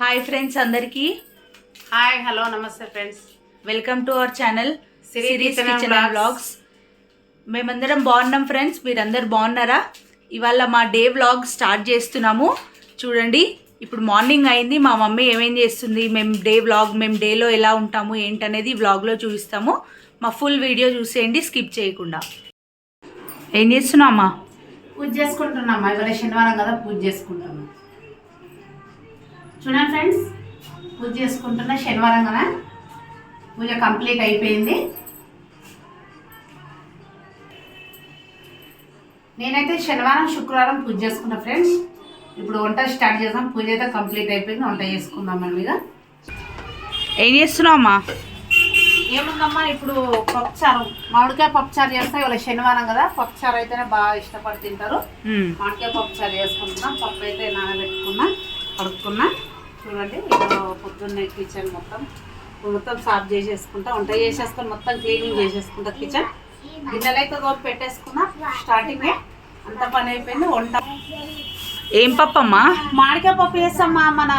Hi friends అందరికీ. Hi hello నమస్తే friends welcome to our channel series kitchen. Vlogs మేమందరం బాగున్నాం ఫ్రెండ్స్ మీరందరు బాగున్నారా? ఇవాళ మా డే వ్లాగ్ స్టార్ట్ చేస్తున్నాము. చూడండి ఇప్పుడు మార్నింగ్ అయింది. మా మమ్మీ ఏమేం చేస్తుంది? మేము డే వ్లాగ్ మేము డేలో ఎలా ఉంటాము? ఏంటనేది వ్లాగ్లో చూపిస్తాము. మా ఫుల్ వీడియో చూసేయండి స్కిప్ చేయకుండా. ఏం చేస్తున్నామా పూజ చేసుకుంటున్నాం ఇవాళ శనివారం కదా పూజ చేసుకుంటున్నాం. చూడండి ఫ్రెండ్స్ పూజ చేసుకుంటున్నా శనివారం కదా? పూజ కంప్లీట్ అయిపోయింది. నేనైతే శనివారం శుక్రవారం పూజ చేసుకున్నా ఫ్రెండ్స్. ఇప్పుడు వంట స్టార్ట్ చేద్దాం. పూజ అయితే కంప్లీట్ అయిపోయింది. వంట చేసుకుందాం మనం ఇక. ఏం చేస్తున్నావమ్మా? ఏముందమ్మా ఇప్పుడు పప్పుచారు. మామిడికాయ పప్పుచారు చేస్తా. ఇవాళ శనివారం కదా. పప్పుచారు అయితేనే బాగా ఇష్టపడి తింటారు. మ్మ్. మామిడికాయ పప్పుచారు చేసుకుంటున్నాం. పప్పు అయితే నానబెట్టుకున్నా. కడుక్కున్నా చూడండి పొద్దున్నే కిచెన్ మొత్తం. మొత్తం సాఫ్ చేసేసుకుంటా వంట చేసేసుకొని మొత్తం క్లీనింగ్ చేసేసుకుంటా కిచెన్. గిన్నెలు అయితే తోటి పెట్టేసుకున్నా స్టార్టింగే అంత పని అయిపోయింది వంట. ఏం పప్పమ్మా? మామిడికాయ పప్పు చేస్తామా? మన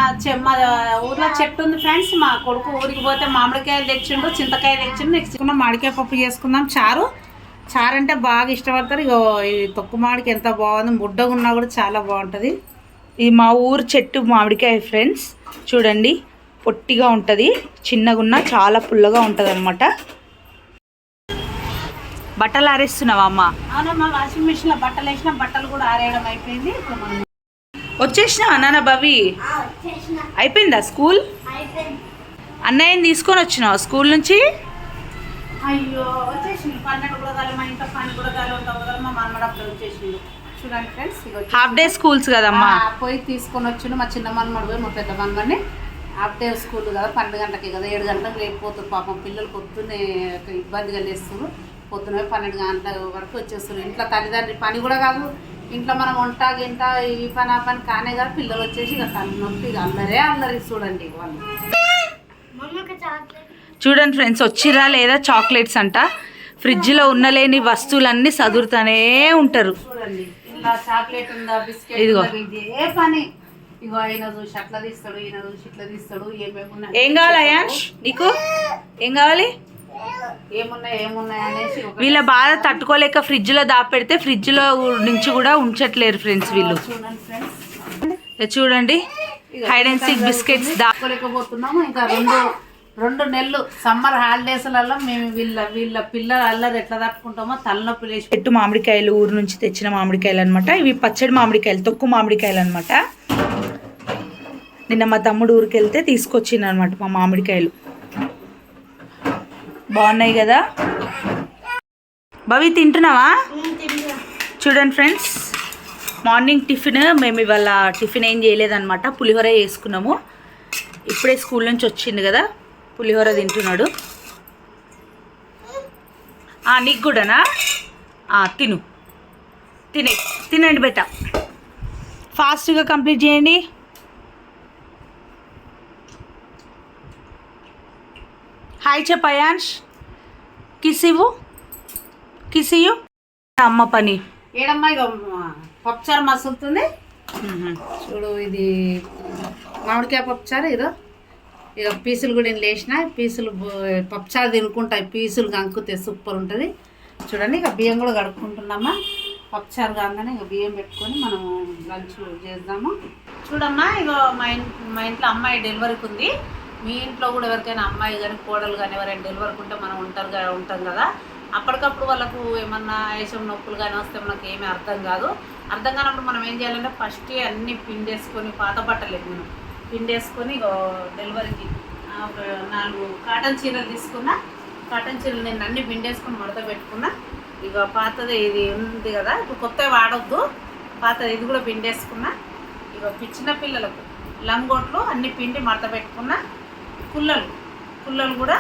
మా ఊర్లో చెట్టు ఉంది ఫ్రెండ్స్ మా కొడుకు ఊరికి పోతే మామిడికాయలు తెచ్చిండు చింతకాయ తెచ్చిండు నెక్స్ట్ మామిడికాయ పప్పు చేసుకుందాం. చారు. చారు అంటే బాగా ఇష్టపడతారు. ఇగో ఈ తొక్కు మామిడికి ఎంత బాగుంది ముడ్డగా ఉన్నా కూడా చాలా బాగుంటుంది. ఇది మా ఊరు చెట్టు మామిడికాయ ఫ్రెండ్స్. చూడండి పొట్టిగా ఉంటుంది చిన్నగా ఉన్న చాలా పుల్లగా ఉంటుంది అనమాట బట్టలు ఆరేస్తున్నావా అమ్మ? అవునమ్మా వాషింగ్ మిషన్లో బట్టలు వేసిన బట్టలు కూడా ఆరేయడం అయిపోయింది. వచ్చేసినావా నాన్న బవి? అయిపోయిందా స్కూల్? అన్నయ్యని తీసుకొని వచ్చినావా స్కూల్ నుంచి? అయ్యో వచ్చేసింది పన్నెండు కూడా మా ఇంట్లో పని కూడా కాదు ఉంటావు కదా మా మనమడ అప్పుడు వచ్చేసిండు. చూడండి ఫ్రెండ్స్ హాఫ్ డే స్కూల్స్ కదమ్మా? ఆ, పోయి తీసుకొని వచ్చిండు మా చిన్న మనమడు పోయి మా పెద్ద మనమని హాఫ్ డే స్కూల్ కదా పన్నెండు గంటలకి కదా ఏడు గంటలకు లేకపోతారు పాపం. పిల్లలు పొద్దున్నే ఇబ్బందిగా లేస్తారు పొద్దున పన్నెండు గంటల వరకు వచ్చేస్తారు ఇంట్లో తల్లిదండ్రి పని కూడా కాదు. ఇంట్లో మనం వంట గింట ఈ పని ఆ పని కానే కాదు. పిల్లలు వచ్చేసి ఇక తల్లి నొప్పి ఇక అందరే అందరి చూడండి ఇక వాళ్ళు. చూడండి ఫ్రెండ్స్ వచ్చిరా లేదా చాక్లెట్స్ అంట. ఫ్రిడ్జ్లో ఉన్నలేని వస్తువులన్నీ సదురుతూనే ఉంటారు. చూడండి. చాక్లెట్ ఉందా బిస్కెట్ ఇదే పని? ఇగో ఆయన చూసి అట్లా తీస్తాడు ఈయన చూసి ఇట్లా తీస్తాడు ఏమేమి ఉన్నాయి ఏం కావాలి అయాన్ష్? నీకు? ఏం కావాలి? ఏమున్నాయి ఏమున్నాయి అనేసి వీళ్ళ బాధ తట్టుకోలేక ఫ్రిడ్జ్లో దాపెడితే ఫ్రిడ్జ్లో నుంచి కూడా ఉంచట్లేరు ఫ్రెండ్స్ వీళ్ళు. చూడండి హైడ్ అండ్ సీక్ బిస్కెట్స్ దా తట్టుకోలేకపోతున్నాము ఇంకా రెండు రెండు నెలలు సమ్మర్ హాలిడేస్లలో మేము వీళ్ళ వీళ్ళ పిల్లల అల్లరి ఎట్లా తట్టుకుంటామో తలనొప్పి లేచి చెట్టు మామిడికాయలు ఊరు నుంచి తెచ్చిన మామిడికాయలు అనమాట ఇవి పచ్చడి మామిడికాయలు తొక్కు మామిడికాయలు అనమాట నిన్న మా తమ్ముడు ఊరికి వెళ్తే తీసుకొచ్చింది అనమాట మా మామిడికాయలు. బాగున్నాయి కదా? భవి తింటున్నావా? చూడండి ఫ్రెండ్స్ మార్నింగ్ టిఫిన్ మేము ఇవాళ టిఫిన్ ఏం చేయలేదన్నమాట. పులిహోర వేసుకున్నాము ఇప్పుడే స్కూల్ నుంచి వచ్చింది కదా. పులిహోర తింటున్నాడు. ఆ, నీకు కూడానా? తిను. తినే తినండి బెట్ట ఫాస్ట్గా కంప్లీట్ చేయండి. హాయ్ చెప్పయాన్ష్ కిస్ ఇవ్వు. కిస్ ఇవ్వు అమ్మ పని. ఏడమ్మా ఇక పప్పుచారు మసులుతుంది. చూడు ఇది మామిడికాయ పప్పుచారు ఇదో. ఇక పీసులు కూడా నేను లేచిన. పీసులు పప్పుచారు తినుకుంటాయి పీసులు కంకుతే సూపర్ ఉంటుంది. చూడండి ఇక బియ్యం కూడా కడుక్కుంటున్నామా. పప్పుచారు కాగానే ఇక బియ్యం పెట్టుకొని మనం లంచ్ చేద్దాము. చూడమ్మా ఇక మా ఇంట్లో మా ఇంట్లో అమ్మాయి డెలివరీకి ఉంది మీ ఇంట్లో కూడా ఎవరికైనా అమ్మాయి కానీ కోడలు కానీ ఎవరైనా డెలివరీకి ఉంటే మనం ఉంటారు ఉంటాం కదా. అప్పటికప్పుడు వాళ్ళకు ఏమన్నా వేసం నొప్పులు కానీ వస్తే మనకు ఏమీ అర్థం కాదు. అర్థం కానప్పుడు మనం ఏం చేయాలంటే ఫస్ట్ అన్ని పిండేసుకొని పాత బట్టలేదు మనం పిండేసుకొని డెలివరీకి ఒక నాలుగు కాటన్ చీరలు తీసుకున్నా కాటన్ చీరలు నేను అన్ని పిండేసుకొని మడత పెట్టుకున్నా. ఇక పాతది ఇది ఉంది కదా ఇప్పుడు కొత్తవి వాడొద్దు. పాతది ఇది కూడా పిండేసుకున్నా. ఇక చిన్న పిల్లలకు లంగోట్లు అన్ని పిండి మడత పెట్టుకున్నా. కుల్లలు కుల్లలు కూడా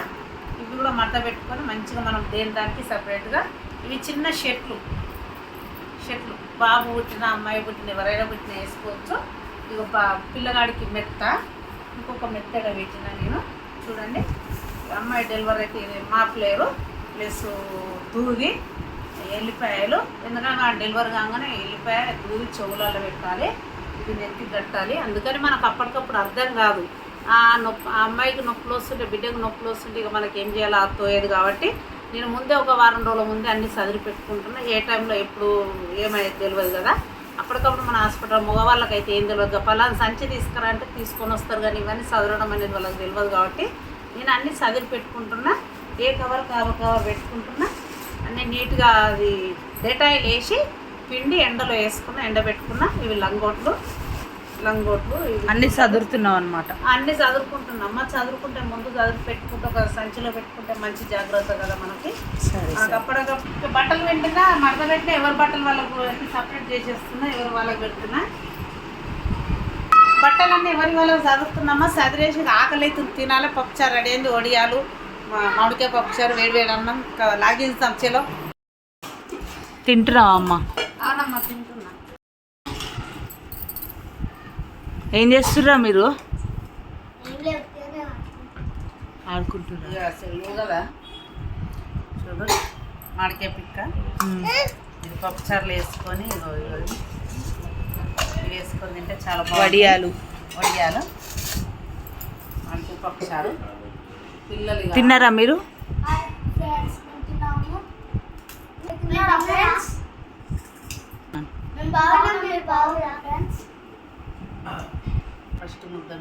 ఇవి కూడా మడత పెట్టుకొని మంచిగా మనం దేని దానికి సపరేట్గా ఇవి చిన్న షర్ట్లు షర్ట్లు బాబు పుట్టిన అమ్మాయి పుట్టిన ఎవరైనా పుట్టిన వేసుకోవచ్చు. ఇక ఒక పిల్లగాడికి మెత్త. ఇంకొక మెత్తగా పెట్టిన నేను. చూడండి. అమ్మాయి డెలివరీ అయితే ఇది ప్లస్ దూది ఎల్లిపాయలు. ఎందుకంటే ఆ డెలివరీ కాగానే ఎల్లిపాయ దూది చెవులలో పెట్టాలి. ఇది నెత్తి కట్టాలి. అందుకని మనకు అప్పటికప్పుడు అర్థం కాదు. ఆ నొప్పి ఆ అమ్మాయికి నొప్పులు వస్తుంటే బిడ్డకు నొప్పులు వస్తుంటే ఇక మనకి ఏం చేయాలో అర్థమయ్యేది కాబట్టి నేను ముందే ఒక వారం రోజుల ముందే అన్ని సదిరి పెట్టుకుంటున్నా. ఏ టైంలో ఎప్పుడు ఏమైతే తెలియదు కదా. అప్పటికప్పుడు మన హాస్పిటల్ మగవాళ్ళకైతే ఏం తెలియదు కదా, పలానా సంచి తీసుకురా అంటే తీసుకొని వస్తారు కానీ ఇవన్నీ చదవడం అనేది వాళ్ళకి తెలియదు కాబట్టి నేను అన్ని చదివి పెట్టుకుంటున్నా. ఏ కవర్ కవర్ కవర్ పెట్టుకుంటున్నా. అన్నీ నీట్గా అది డెటాయిల్ వేసి పిండి ఎండలో వేసుకున్న ఎండబెట్టుకున్న. ఇవి లంగోట్లు. లంగోట్లు అన్ని చదువుతున్నావు అనమాట అన్ని చదువుకుంటున్నామ్మా చదువుకుంటే ముందు చదువు పెట్టుకుంటే ఒక సంచిలో పెట్టుకుంటే మంచి జాగ్రత్త కదా మనకి. అప్పటికప్పుడు బట్టలు పెట్టినా మడత పెట్టినా ఎవరి బట్టలు వాళ్ళకు సపరేట్ చేసేస్తున్నా ఎవరు వాళ్ళకి పెడుతున్నా బట్టలన్నీ ఎవరి వాళ్ళకి చదువుతున్నామా? చదివేసి ఆకలి అయితే తినాలి. పప్పుచారు రెడీ అయింది. వడియాలు మా- మామిడికాయ పప్పుచారు వేడి వేడి అన్నం లాగించాం చెలో తింటున్నావా అమ్మ అవునమ్మా తింటున్నా ఏం చేస్తుర్రా మీరు? ఆడుకుంటున్నా ఇక అసలు కదా? చూడు మామిడికాయ పిక్క. ఇది పప్పుచారులు వేసుకొని. ఇవి వేసుకొని తింటే చాలా. వడియాలు. వడియాలు. మామిడికాయ పప్పుచారు పిల్లలు తిన్నారా మీరు ఫస్ట్ ముద్ద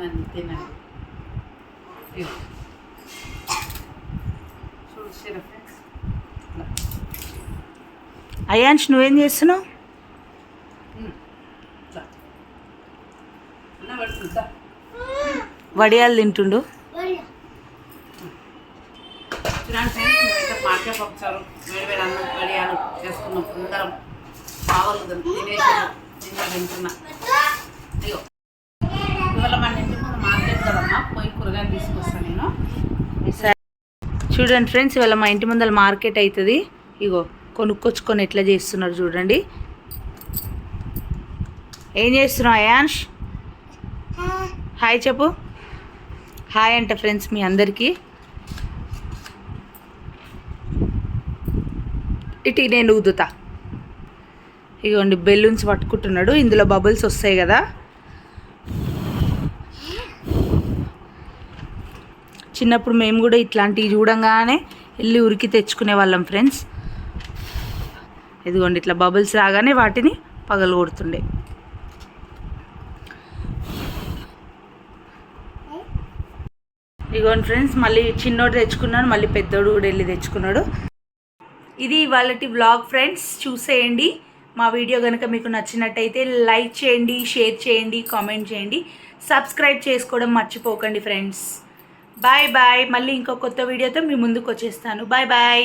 ఆనంది తినండి ఫ్రెండ్స్. అయాన్ష్ నువ్వేం చేస్తున్నావు? వడియాలు తింటుండు? మాకే వేడి వేడి అన్నం వడియాలు చేసుకున్నాం అందరం. కావాలి తినేసాను ఇంకా తింటున్నా. అయ్యో ఇవాళ మన తీసుకొస్తాను నేను. చూడండి ఫ్రెండ్స్ ఇవాళ మా ఇంటి ముందర మార్కెట్ అవుతుంది ఇగో కొనుక్కొచ్చుకొని ఎట్లా చేస్తున్నారు చూడండి. ఏం చేస్తున్నావు అయాన్ష్ హాయ్ చెప్పు. హాయ్ అంట ఫ్రెండ్స్ మీ అందరికీ. ఇటు నేను ఊదుతా. ఇగోండి బెలూన్స్ పట్టుకుంటున్నాడు. ఇందులో బబుల్స్ వస్తాయి కదా. చిన్నప్పుడు మేము కూడా ఇట్లాంటివి చూడంగానే వెళ్ళి ఉరికి తెచ్చుకునే వాళ్ళం ఫ్రెండ్స్ ఇదిగోండి ఇట్లా బబుల్స్ రాగానే వాటిని పగలు కొడుతుండే. ఇదిగోండి ఫ్రెండ్స్ మళ్ళీ చిన్నోడు తెచ్చుకున్నాడు మళ్ళీ పెద్దోడు కూడా వెళ్ళి తెచ్చుకున్నాడు. ఇది ఇవాళ వ్లాగ్ ఫ్రెండ్స్ చూసేయండి. మా వీడియో కనుక మీకు నచ్చినట్టయితే లైక్ చేయండి షేర్ చేయండి కామెంట్ చేయండి. సబ్స్క్రైబ్ చేసుకోవడం మర్చిపోకండి ఫ్రెండ్స్ బాయ్ బాయ్ మళ్ళీ ఇంకో కొత్త వీడియోతో మీ ముందుకు వచ్చేస్తాను. Bye bye